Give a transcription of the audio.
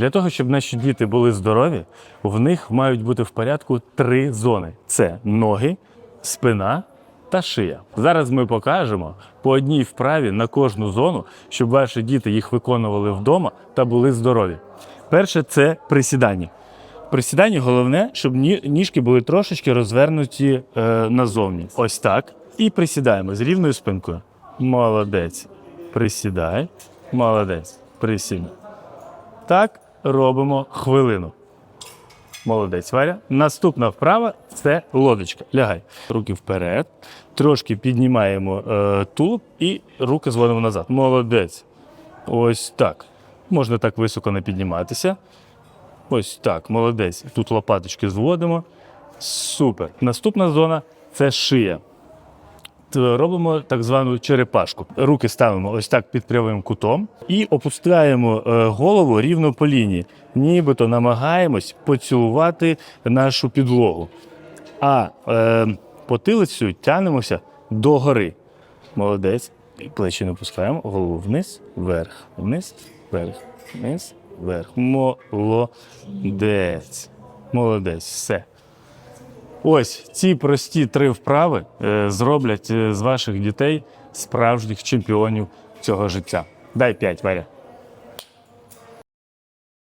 Для того, щоб наші діти були здорові, в них мають бути в порядку три зони: це ноги, спина та шия. Зараз ми покажемо по одній вправі на кожну зону, щоб ваші діти їх виконували вдома та були здорові. Перше це присідання. В присіданні головне, щоб ніжки були трошечки розвернуті е, назовні. Ось так. І присідаємо з рівною спинкою. Молодець. Присідай. Молодець. Присідай. Так робимо хвилину. Молодець, Варя. Наступна вправа це лодочка. Лягай. Руки вперед. Трошки піднімаємо е, тулуб і руки зводимо назад. Молодець. Ось так. Можна так високо не підніматися. Ось так, молодець. Тут лопаточки зводимо. Супер. Наступна зона це шия. Т- Робимо так звану черепашку. Руки ставимо ось так під прямим кутом і опускаємо е, голову рівно по лінії, нібито намагаємось поцілувати нашу підлогу. А е, потилицею тягнемося догори. Молодець. Плечі не опускаємо, голову вниз, вверх, вниз, вверх, вниз, вверх. Молодець. Молодець. Все. Ось ці прості три вправи е, зроблять е, з ваших дітей справжніх чемпіонів цього життя. Дай п'ять, Варя.